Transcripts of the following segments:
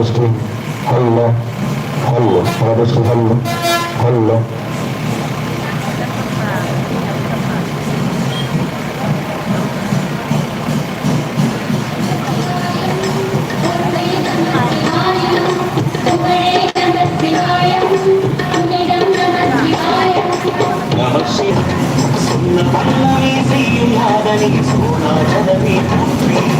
Hello, artist. Hello, hello, artist. Hello, hello. சொன்ன பல்லவி செய்யும் நாதனி சோனாஜனமே போற்றி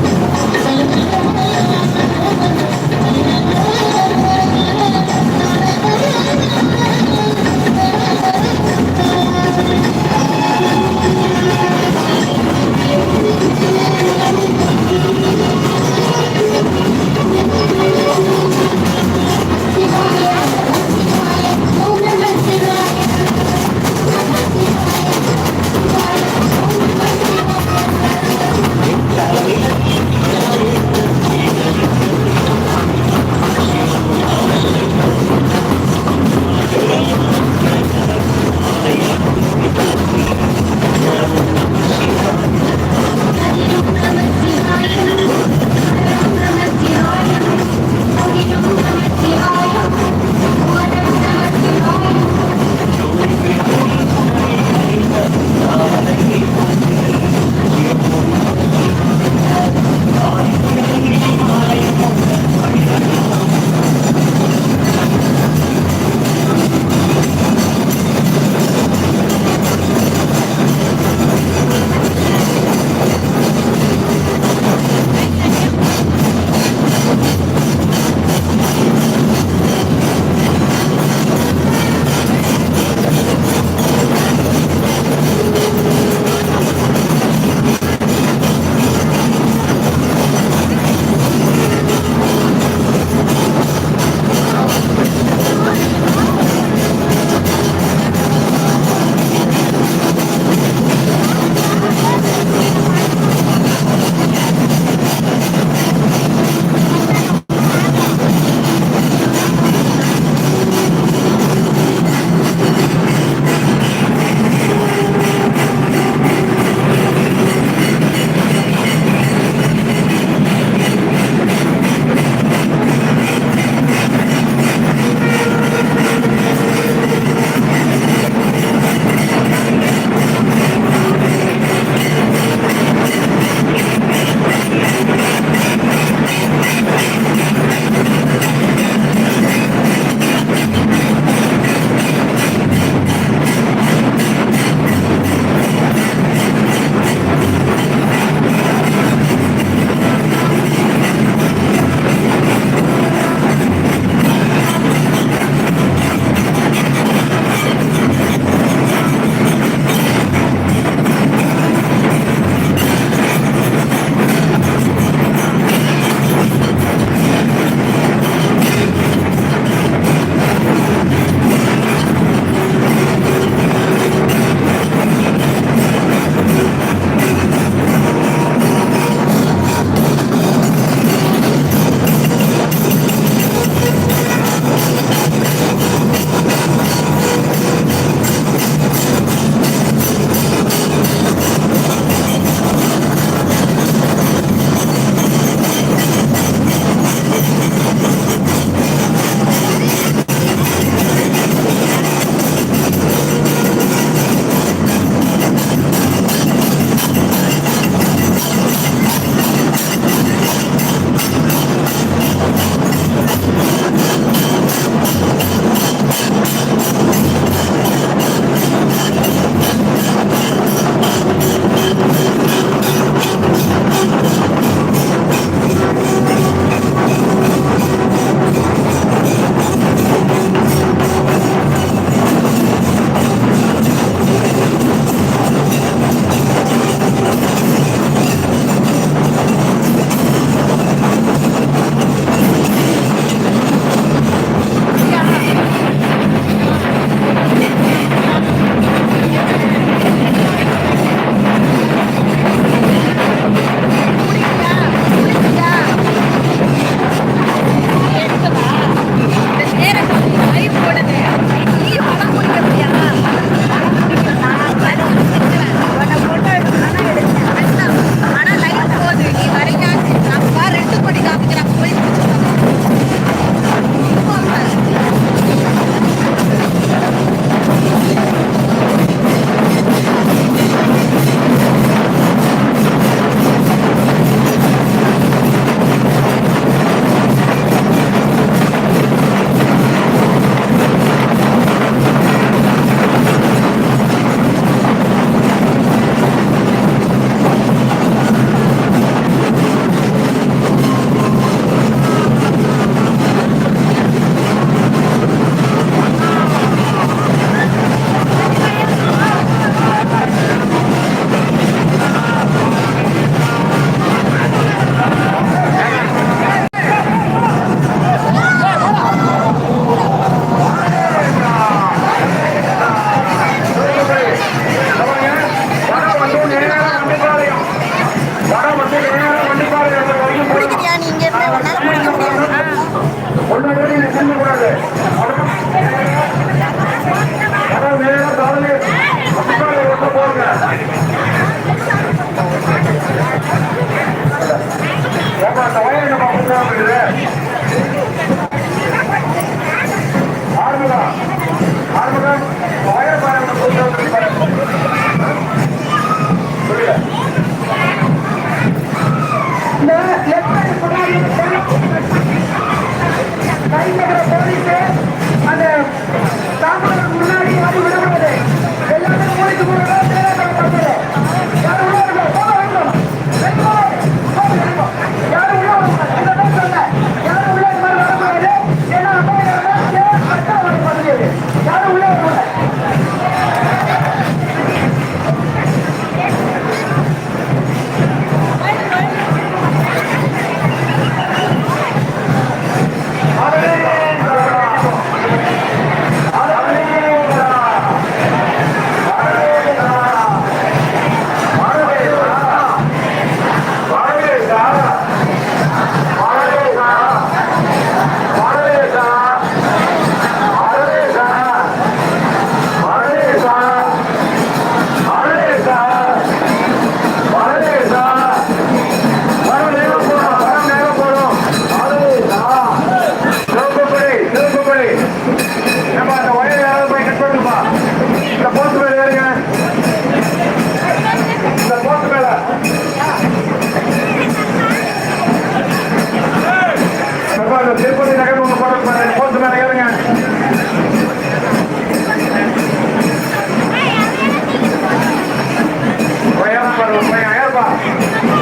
か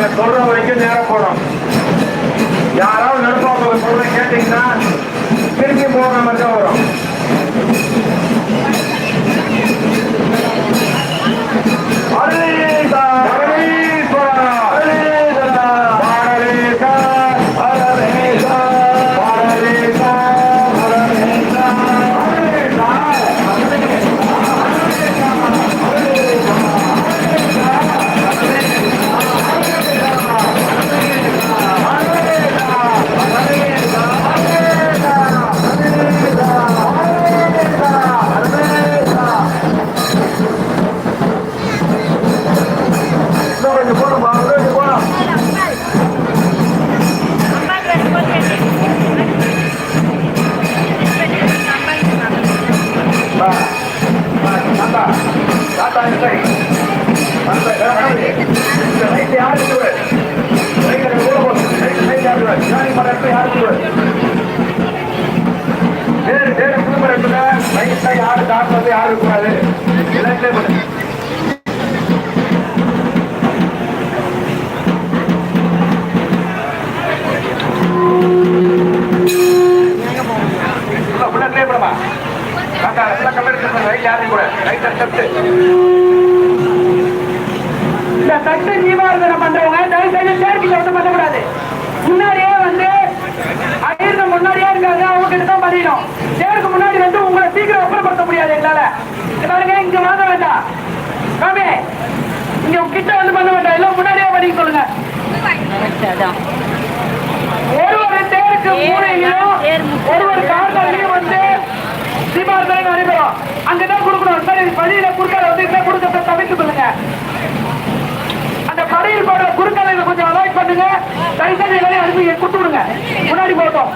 நாங்கள் சொல்ற வரைக்கும் நேரம் போடும் யாராவது நடுப்பாங்க சொல்ற கேட்டீங்கன்னா திரும்பி போகிற மாதிரி தான் வரும். வந்து பண்ணக்கூடாது. முன்னாடியே வந்து ஐயர்ல முன்னாடியே இருக்காங்க அவங்க கிட்ட தான் பண்ணிடணும். தேருக்கு முன்னாடி வந்து உங்களை சீக்கிரம் அப்புறப்படுத்த முடியாது எங்களால. பாருங்க இங்க வாங்க வேண்டாம். காமி இங்க கிட்ட வந்து பண்ண வேண்டாம். எல்லாம் முன்னாடியே பண்ணிக்க சொல்லுங்க. ஒரு ஒரு தேருக்கு மூலையிலும் ஒரு ஒரு கார்னர்லயும் வந்து தீபாவளி நடைபெறும். அங்கதான் கொடுக்கணும். சரி வழியில குறுக்கால வந்து இந்த கொடுக்கறத தவிர்த்து கொள்ளுங்க கடையில் போடுற குறுக்கால கொஞ்சம் அவாய்ட் பண்ணுங்க. தயவுசெய்து எல்லாரையும் அனுப்பி கொடுத்து விடுங்க. முன்னாடி போட்டோம்.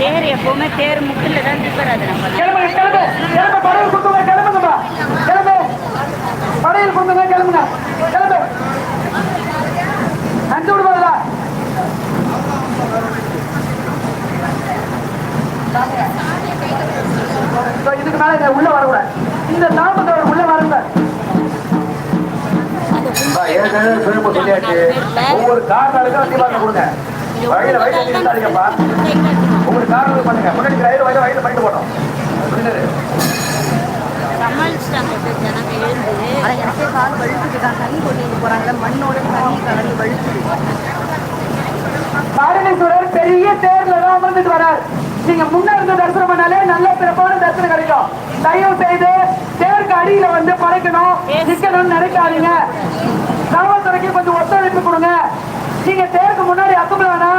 தேர் எப்பவுமே தேர் முக்கில் தான் திப்பராது நம்ம. கிளம்புங்க கிளம்பு. கிளம்பு படையில் கொடுத்துங்க கிளம்புங்கப்பா கிளம்பு. படையில் கொடுத்துங்க கிளம்புங்க. கிளம்பு. அனுப்பிச்சு விடுவாங்களா இதுக்கு மேல உள்ள வரக்கூடாது. இந்த தாமதம் ஏற்கனவே திரும்ப சொல்லியாச்சு ஒவ்வொரு காரணங்களுக்கும் தீபாவளி கொடுங்க வயல வயல நிறுத்தாதீங்கப்பா ஒவ்வொரு காரணங்களும் பண்ணுங்க. முன்னாடி ரயில் வயல வயல பண்ணிட்டு போட்டோம். எனக்கே கால் வழுக்குது தான் தண்ணி கொண்டு போகிறாங்களே மண்ணோட தண்ணி கலந்து பெரிய தேர்ல தான் அமர்ந்துட்டு வரார். நீங்க முன்ன இருந்து தரிசனம் பண்ணாலே நல்ல சிறப்பான தரிசனம் கிடைக்கும். தயவு செய்து தேருக்கு அடியில வந்து படைக்கணும். நிக்கணும்னு நினைக்காதீங்க. காவல்துறைக்கு கொஞ்சம் ஒத்துழைப்பு கொடுங்க. நீங்க தேருக்கு முன்னாடி அசம்பிளானா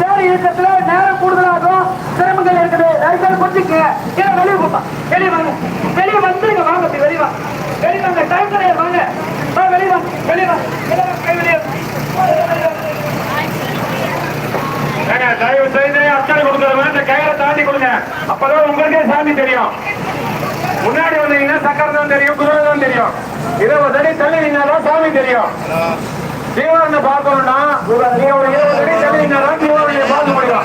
தேர் இயக்கத்துல நேரம் கூடுதலாகும் சிரமங்கள் இருக்குது. தயவுசெய்து புரிஞ்சுக்கங்க. ஏன்னா வெளியே கொடுப்பா வெளியே வாங்க வெளியே வந்துருங்க வாங்க அப்படி வெளியே வாங்க வெளியே வாங்க டைம் கிடையாது வாங்க வா, வெளியே வாங்க வெளியே வாங்க எல்லாரும் கை வெளியே வாங்க. ஏங்க தயவு செய்து அர்ச்சனை கொடுக்கறவங்க இந்த கயிறை தாண்டி கொடுங்க. அப்பதான் உங்களுக்கே சாமி தெரியும். முன்னாடி வந்தீங்கன்னா சக்கரை தான் தெரியும் குதிரை தான் தெரியும். இருபது அடி தள்ளினீங்கன்னா சாமி தெரியும். தீவாரனை பார்க்கணும்னா நீங்க ஒரு இருபது அடி தள்ளினீங்கன்னா தான் தீவாரனை பார்க்க முடியும்.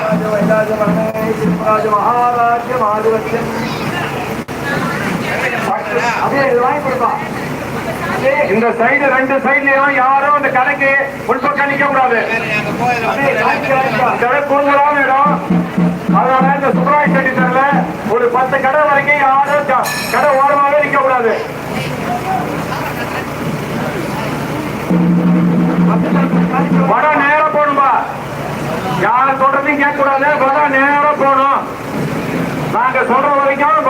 மகாராஜ்யம் ஆதிபத்தியம் அப்படியே வாங்கி கொடுப்பா. இந்த சைடு ரெண்டு சைட்லயும் யாரும் அந்த கடைக்கு உள்பக்கம் நிக்க கூடாது. கடை குறுங்கலான இடம். அதனால இந்த சுப்ராய செட்டி தெருல ஒரு பத்து கடை வரைக்கும் யாரும் கடை ஓரமாவே நிற்க கூடாது வடம் நேரம் போகணும்பா. யார் சொல்றதையும் கேட்க கூடாது வடம் நேரம் போகணும். நாங்க சொல்ற வரைக்கும்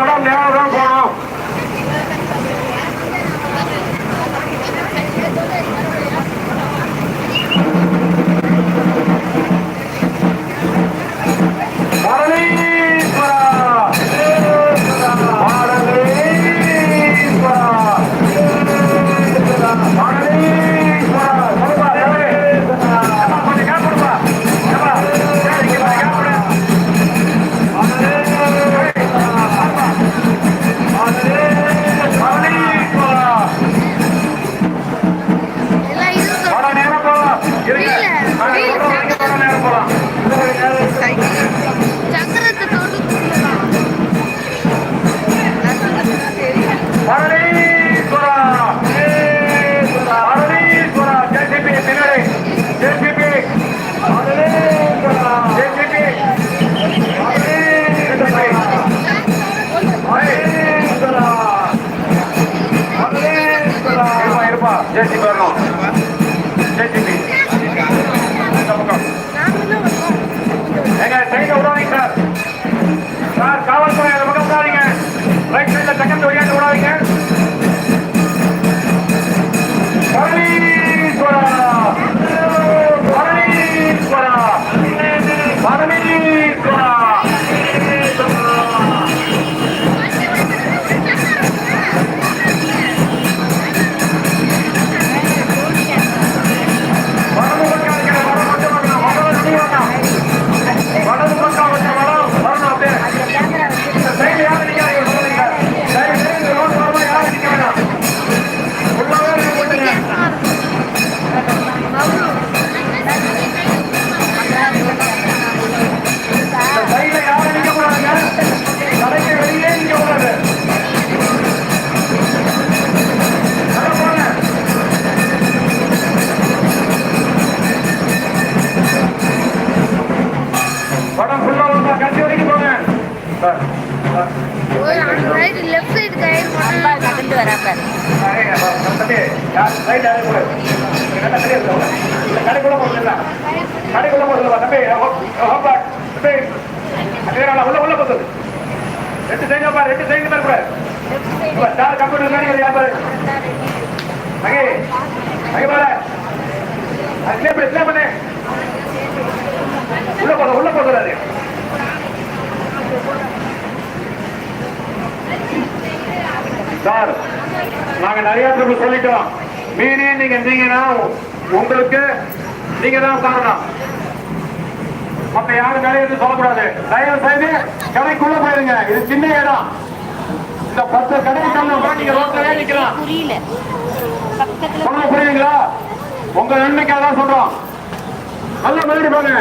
ஜெயசி வரணும் ஜெயசிபி எங்க ட்ரெயினை விடாதீங்க சார் சார் காவல்துறை அந்த பக்கம் விடாதீங்க ரைட் சைடில் செகண்ட் வழியாட்டு விடாதீங்க பரமேஸ்வரா பரமேஸ்வரா பரமேஸ்வரா லெஃப்ட் சைடு கயிறு போனா நடந்து தெரியாது இல்ல கடைக்குள்ள போகுதுல்ல கடைக்குள்ள போகுதுல்ல தம்பி. தம்பி. அதே உள்ள உள்ள போகுது ரெண்டு சைடு பாரு ரெண்டு சைடு பாரு கூட ஸ்டார் கம்ப்யூட்டர் மேனேஜர் யார் பாரு. அங்கே அங்கே பாரு. அது ஸ்லே பண்ணு ஸ்லே பண்ணு உள்ள போதும் உள்ள போகுது அது சார் நாங்க நிறைய பேருக்கு சொல்லிட்டோம். மீறி நீங்க இருந்தீங்கன்னா உங்களுக்கு நீங்க தான் காரணம். மத்த யாரும் நிறைய எதுவும் சொல்லக்கூடாது. தயவு செய்து கடைக்குள்ள போயிருங்க. இது சின்ன இடம். இந்த பத்து கடை கண்ணு நீங்க ரோட்லவே நிக்கலாம். புரியல. புரியுங்களா உங்க நன்மைக்காக தான் சொல்றோம். நல்ல மெலடி பாருங்க